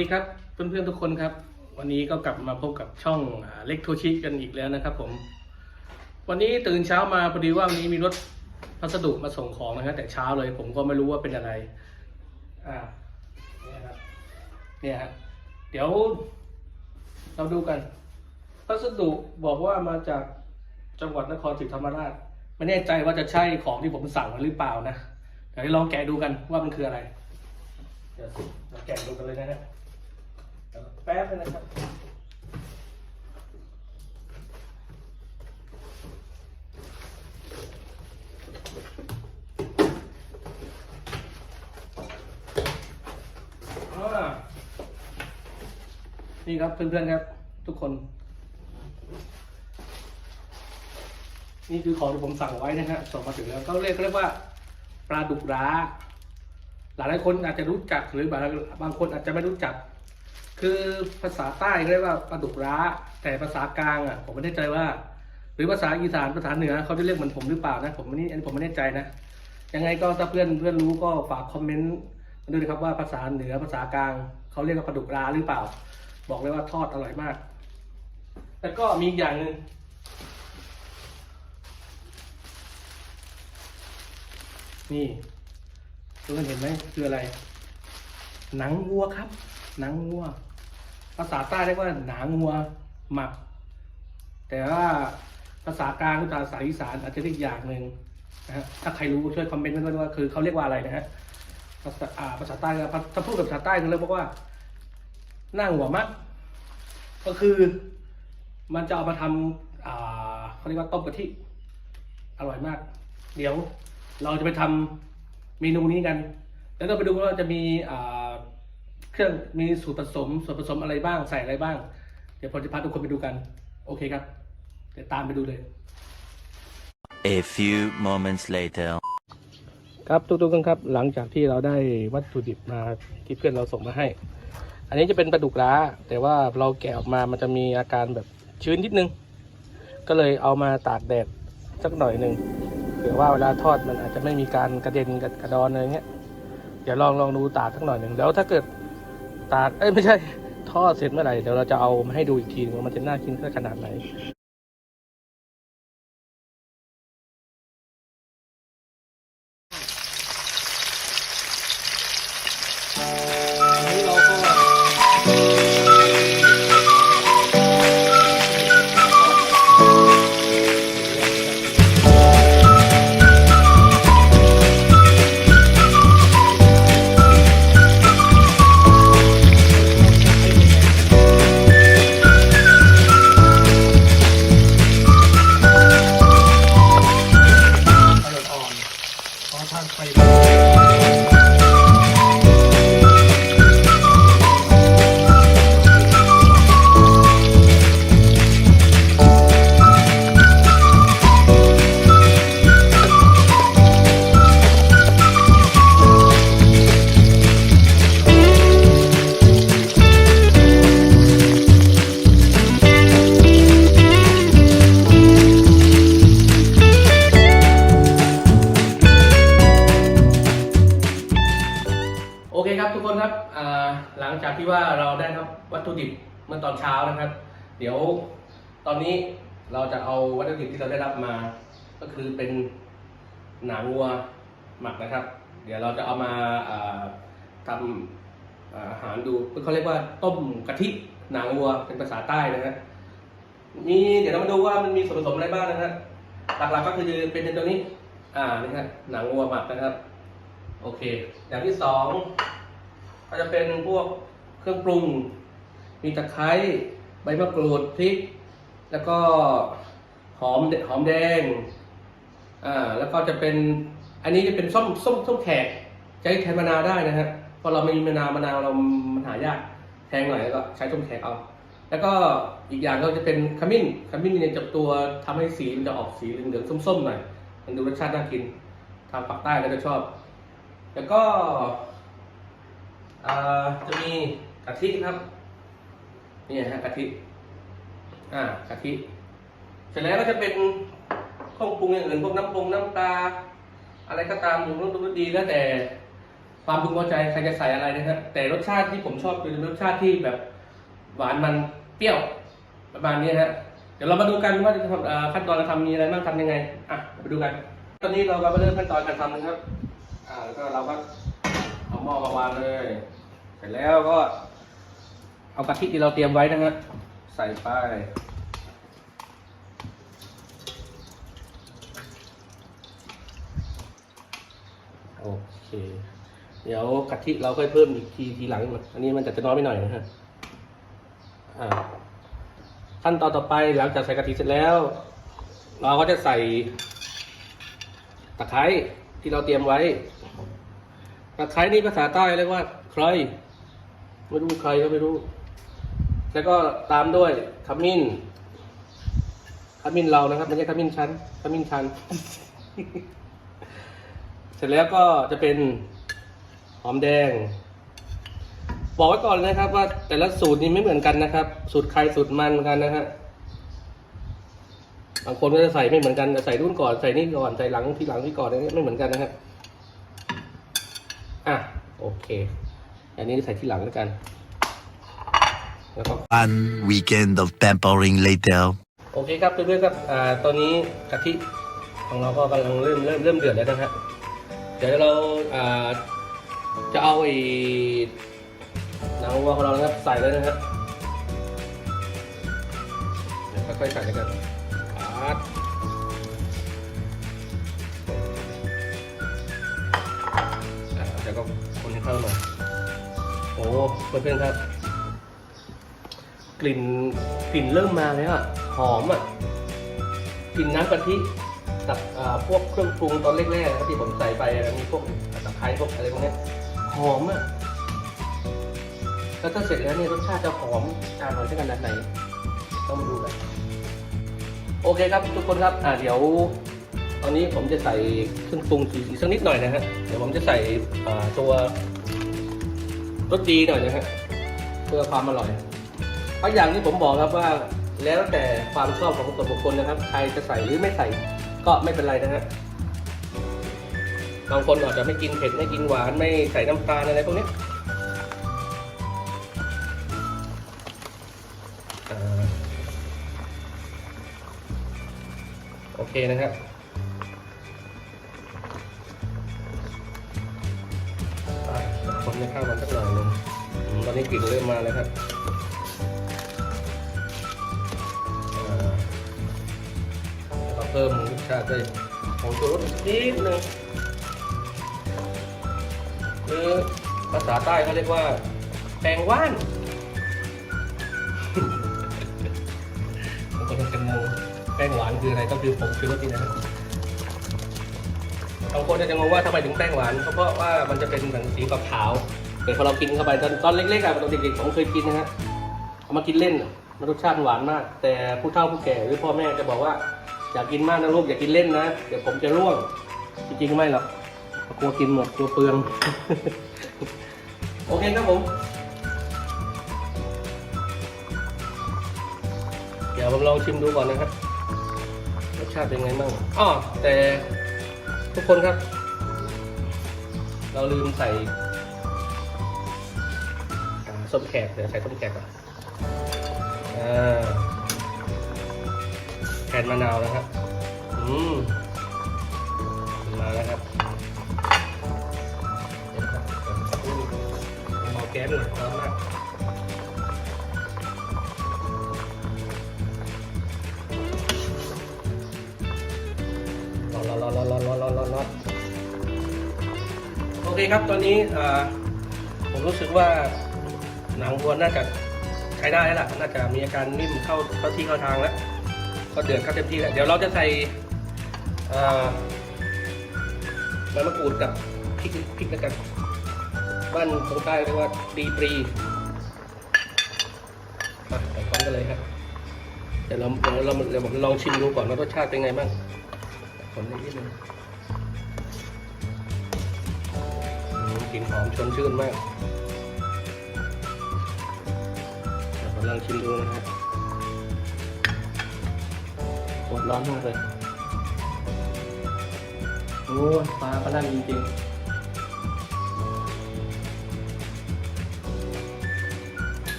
วัสดีครับเพื่อนๆทุกคนครับ วันนี้ก็กลับมาพบกับช่องเล็กโทชิกันอีกแล้วนะครับผม วันนี้ตื่นเช้ามาพอดีว่าวันนี้มีรถพัสดุมาส่งของนะครับแต่เช้าเลยผมก็ไม่รู้ว่าเป็นอะไรอ่าเนี่ยครับเนี่ยฮะเดี๋ยว เราดูกัน พัสดุบอกว่ามาจากจังหวัดนครศรีธรรมราชไม่แน่ใจว่าจะใช่ของที่ผมสั่งหรือเปล่านะเดี๋ยวลองแกะดูกันว่ามันคืออะไรเดี๋ยวเราแกะดูกันเลยนะฮะ ป๊บนึงนะครับ นี่ครับเพื่อนๆครับ ทุกคน นี่คือของที่ผมสั่งไว้นะฮะส่งมาถึงแล้วเขาเรียกเรียกว่าปลาดุกร้า หลายหลายคนอาจจะรู้จักหรือบางบางคนอาจจะไม่รู้จัก คือภาษาใต้เขาเรียกว่าปลาดุกร้า แต่ภาษากลางอะผมไม่แน่ใจว่า หรือภาษาอีสานภาษาเหนือเขาจะเรียกเหมือนผมหรือเปล่านะผมไม่นี่อันนี้ผมไม่แน่ใจนะยังไงก็ถ้าเพื่อนเพื่อนรู้ก็ฝากคอมเมนต์มาด้วยนะครับว่าภาษาเหนือภาษากลางเขาเรียกว่าปลาดุกร้าหรือเปล่า บอกเลยว่าทอดอร่อยมาก แล้วก็มีอีกอย่างหนึ่งนี่ทุกคนเห็นไหมคืออะไร หนังวัวครับ หนังวัว ภาษาใต้เรียกว่าหนังวัวหมัก แต่ว่าภาษากลางภาษาอีสานอาจจะเรียกอย่างหนึ่งนะฮะถ้าใครรู้ช่วยคอมเมนต์มาด้วยว่าคือเขาเรียกว่าอะไรนะฮะภาษาอาภาษาใต้ถ้าพูดกับภาษาใต้ก็เลยกว่าหนั่งหัวมัก ก็คือมันจะเอามาทำเขาเรียกว่าต้มกะทิอร่อยมาก เดี๋ยวเราจะไปทำเมนูนี้กัน แล้วเราไปดูว่าจะมีอ่า รื่องมีสูตรผสมส่วนผสมอะไรบ้างใส่อะไรบ้าง เดี๋ยวผมจะพาทุกคนไปดูกัน โอเคครับ เดี๋ยวตามไปดูเลย A few moments later. ครับทุกๆท่านครับ หลังจากที่เราได้วัตถุดิบมาที่เพื่อนเราส่งมาให้ อันนี้จะเป็นปลาดุกร้า แต่ว่าเราแกะออกมามันจะมีอาการแบบชื้นนิดนึง ก็เลยเอามาตากแดดสักหน่อยหนึ่งเผื่อว่าเวลาทอดมันอาจจะไม่มีการกระเด็นกระกระดอนอะไรเงี้ยเดี๋ยวลองลองดูตากสักหน่อยหนึ่งแล้วถ้าเกิด ตากเอ้ยไม่ใช่ท่อเสร็จเมื่อไหร่เดี๋ยวเราจะเอามาให้ดูอีกทีนึงว่ามันจะน่ากินขนาดไหน ครับทุกคนครับหลังจากที่ว่าเราได้ครับวัตถุดิบเมื่อตอนเช้านะครับ เดี๋ยวตอนนี้เราจะเอาวัตถุดิบที่เราได้รับมา ก็คือเป็นหนังวัวหมักนะครับ เดี๋ยวเราจะเอามาทำอาหารดูเขาเรียกว่าต้มกะทิหนังวัวเป็นภาษาใต้นะฮะมีเดี๋ยวเรามาดูว่ามันมีส่วนผสมอะไรบ้างนะฮะหลักๆก็คือเป็นตัวนี้ อ่านี่ครับหนังวัวหมักนะครับ โอเค อย่างที่สอง ก็จะเป็นพวกเครื่องปรุง มีตะไคร้ใบมะกรูดพริก แล้วก็หอมหอมแดงอ่าแล้วก็จะเป็นอันนี้จะเป็นส้มส้มส้มแขกใช้แทนมะนาวได้นะฮะเพราะเราไม่มีมะนาวมะนาวเรามันหายากแพงหน่อยแล้วก็ใช้ส้มแขกเอา แล้วก็อีกอย่างก็จะเป็นขมิ้นขมิ้นเนี่ยจะตัวทำให้สีมันจะออกสีเหลืองๆส้มๆหน่อยมันดูรสชาติน่ากินทางปากใต้ก็จะชอบ แล้วก็ จะมีกะทิครับนี่ฮะกะทิอ่ากะทิเสร็จแล้วก็จะเป็นเครื่องปรุงอย่างอื่นพวกน้ำปรุงน้ำปลาอะไรก็ตามหมูนุ่มดีแล้วแต่ความพึงพอใจใครจะใส่อะไรนะครับแต่รสชาติที่ผมชอบเป็นรสชาติที่แบบหวานมันเปรี้ยวประมาณนี้ฮะเดี๋ยวเรามาดูกันว่าจะทำขั้นตอนการทำมีอะไรบ้างทำยังไงอะไปดูกัน ตอนนี้เรามาเริ่มขั้นตอนการทำนะครับ อ่าแล้วก็เราก็ หม้อมาวางเลย เสร็จแล้วก็ เอากะทิที่เราเตรียมไว้นะฮะใส่ไปโอเค เดี๋ยวกะทิเราค่อยเพิ่มอีกทีทีหลัง อันนี้มันจะจะน้อยไปหน่อยนะฮะขั้นตอนต่อไปหลังจากใส่กะทิเสร็จแล้ว เราก็จะใส่ตะไคร้ที่เราเตรียมไว้ ตะไคร้นี่ภาษาใต้เรียกว่าใครไม่รู้ใครก็ไม่รู้ แล้วก็ตามด้วยขมิ้นขมิ้นเรานะครับไม่ใช่ขมิ้นชั้นขมิ้นชัน เสร็จแล้วก็จะเป็นหอมแดง บอกไว้ก่อนนะครับ ว่าแต่ละสูตรนี้ไม่เหมือนกันนะครับ สูตรใครสูตรมันกันนะฮะบางคนก็จะใส่ไม่เหมือนกันจะใส่รุ่นก่อนใส่นี่ก่อนใส่หลังที่หลังที่ก่อนอะไรเงี้ยไม่เหมือนกันนะฮะ อะโอเค อันนี้ใส่ที่หลังแล้วกัน แล้วก็ One weekend of pampering later. โอเคครับเพื่อนๆครับอ่าตอนนี้กะทิของเราก็กำลังเริ่มเริ่มเริ่มเดือดแล้วนะฮะเดี๋ยวเราอ่าจะเอาไอ้หนังวัวของเรานะครับใส่เลยนะครับเดี๋ยวค่อยๆใส่แล้วกันปัดอ่ เพื่อนๆครับ กลิ่นกลิ่นเริ่มมาแล้วอะหอมอะกลิ่นน้ำกะทิกับพวกเครื่องปรุงตอนแรกๆนะครับที่ผมใส่ไปมีพวกตะไคร้พวกอะไรพวกนี้หอมอะแล้วถ้าเสร็จแล้วเนี่ยรสชาติจะหอมจานหน่อยที่ขนาดไหนต้องมาดูกันโอเคครับทุกคนครับอ่าเดี๋ยว ตอนนี้ผมจะใส่เครื่องปรุงอีสักนิดหน่อยนะฮะเดี๋ยวผมจะใส่ตัว รสดีหน่อยนะฮะเพื่อความอร่อยเพราะอย่างที่ผมบอกครับว่าแล้วแต่ความชอบของส่วนบุคคลนะครับ ใครจะใส่หรือไม่ใส่ก็ไม่เป็นไรนะฮะบางคนอาจจะไม่กินเผ็ดไม่กินหวานไม่ใส่น้ำตาลอะไรพวกนี้โอเคนะครับ กลิ่นเริ่มมาแล้วครับแล้วก็เพิ่มรสชาติด้วยผงชูรสนิดนึงหรือภาษาใต้เขาเรียกว่า แปงว่านบางคนอาจะงงแป้งหวานคืออะไรก็คือผงชูรสนี่นะครับบางคนจะงงว่าทำไมถึงแป้งหวาน เพราะว่ามันจะเป็นเหมือนสีขาวๆ แต่พอเรากินเข้าไปตอนตอนเล็กๆอะตอนเด็กๆผมเคยกินนะฮะเอามากินเล่นอะมันรสชาติหวานมาก แต่ผู้เฒ่าผู้แก่หรือพ่อแม่จะบอกว่าอยากกินมากนะลูกอยากกินเล่นนะเดี๋ยวผมจะร่วงจริงๆไม่หรอกกลัวกินหมดกลัวเปลือง โอเคครับผม เดี๋ยวผมลองชิมดูก่อนนะครับรสชาติเป็นไงบ้างอ้อแต่ทุกคนครับ เราลืมใส่ ส้มแขกเดี๋ยวใส่ส้มแขกก่อนแผ่นมะนาวนะครับ อืม มาแล้วครับเดี๋ยวนะครับเอาแก๊สหน่อยร้อนมากร้อนร้อนร้อนร้อนร้อนร้อนร้อนร้อนโอเคครับ ตอนนี้อ่าผมรู้สึกว่า หนังวัวน่าจะใช้ได้แล้วล่ะน่าจะมีอาการนิ่มเข้าเข้าที่เข้าทางแล้วก็เดือดเข้าเต็มที่แล้วเดี๋ยวเราจะใส่เอ่อใบมะกรูดกับพริกพริกแล้วกันบ้านตรงใต้เรียกว่าดีปรีมาใส่พร้อมกันเลยครับเดี๋ยวเราเดี๋ยวเราเดี๋ยวผมลองชิมดูก่อนว่ารสชาติเป็นไงบ้างขอนิดนึงกลิ่นหอมชวนชื่นมาก ผมลองชิมดูนะฮะปวดร้อนมากเลย โอ้ปลาปลาลั่นจริงๆ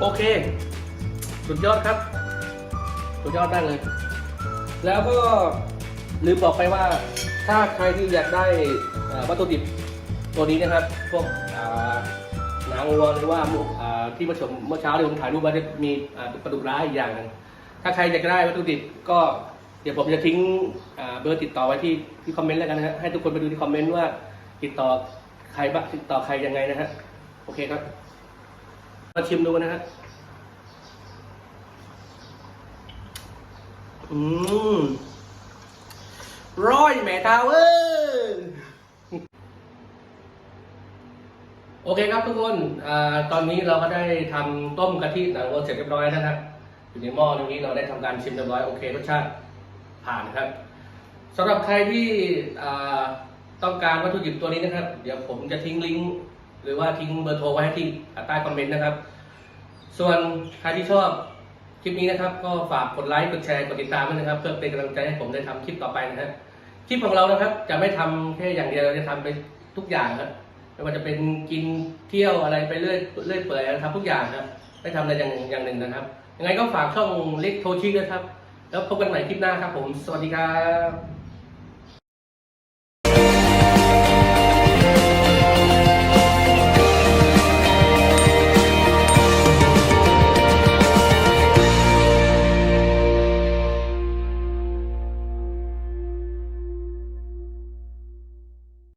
โอเค สุดยอดครับ สุดยอดมากเลย แล้วก็ลืมบอกไปว่า ถ้าใครที่อยากได้วัตถุดิบตัวนี้นะครับ พวก อ่างวัวหรือว่าที่ผสมเมื่อเช้าที่ผมถ่ายรูปไว้มีปลาดุกร้ายอีกอย่างนึงถ้าใครอยากได้วัตถุดิบก็เดี๋ยวผมจะทิ้งเบอร์ติดต่อไว้ที่ที่คอมเมนต์แล้วกันนะฮะให้ทุกคนไปดูที่คอมเมนต์ว่าติดต่อใครบ้างติดต่อใครยังไงนะฮะโอเคครับมาชิมดูนะฮะอืมร้อยแม่ทาวเวอร์ โอเคครับทุกคนอตอนนี้เราก็ได้ทำต้มกะทิหนังวัวเสร็จเรียบร้อยนะครับอยู่ในหม้อตรงนี้เราได้ทำการชิมเรียบร้อยโอเครสชาติผ่านครับสำหรับใครที่ต้องการวัตถุดิบตัวนี้นะครับ เดี๋ยวผมจะทิ้งลิงก์หรือว่าทิ้งเบอร์โทรไว้ให้ที่ใต้คอมเมนต์นะครับ ส่วนใครที่ชอบคลิปนี้นะครับ ก็ฝากกดไลค์กดแชร์กดติดตามด้วยนะครับ เพื่อเป็นกำลังใจให้ผมได้ทำคลิปต่อไปนะฮะคลิปของเรานะครับ จะไม่ทำแค่อย่างเดียวเราจะทำไปทุกอย่างครับ ไม่ว่าจะเป็นกินเที่ยวอะไรไปเรื่อยเรื่อยเปื่อยทำทุกอย่างครับไม่ทำอะไรอย่างอย่างหนึ่งนะครับ ยังไงก็ฝากช่องเล็กโทชิกนะครับ แล้วพบกันใหม่คลิปหน้าครับผม สวัสดีครับ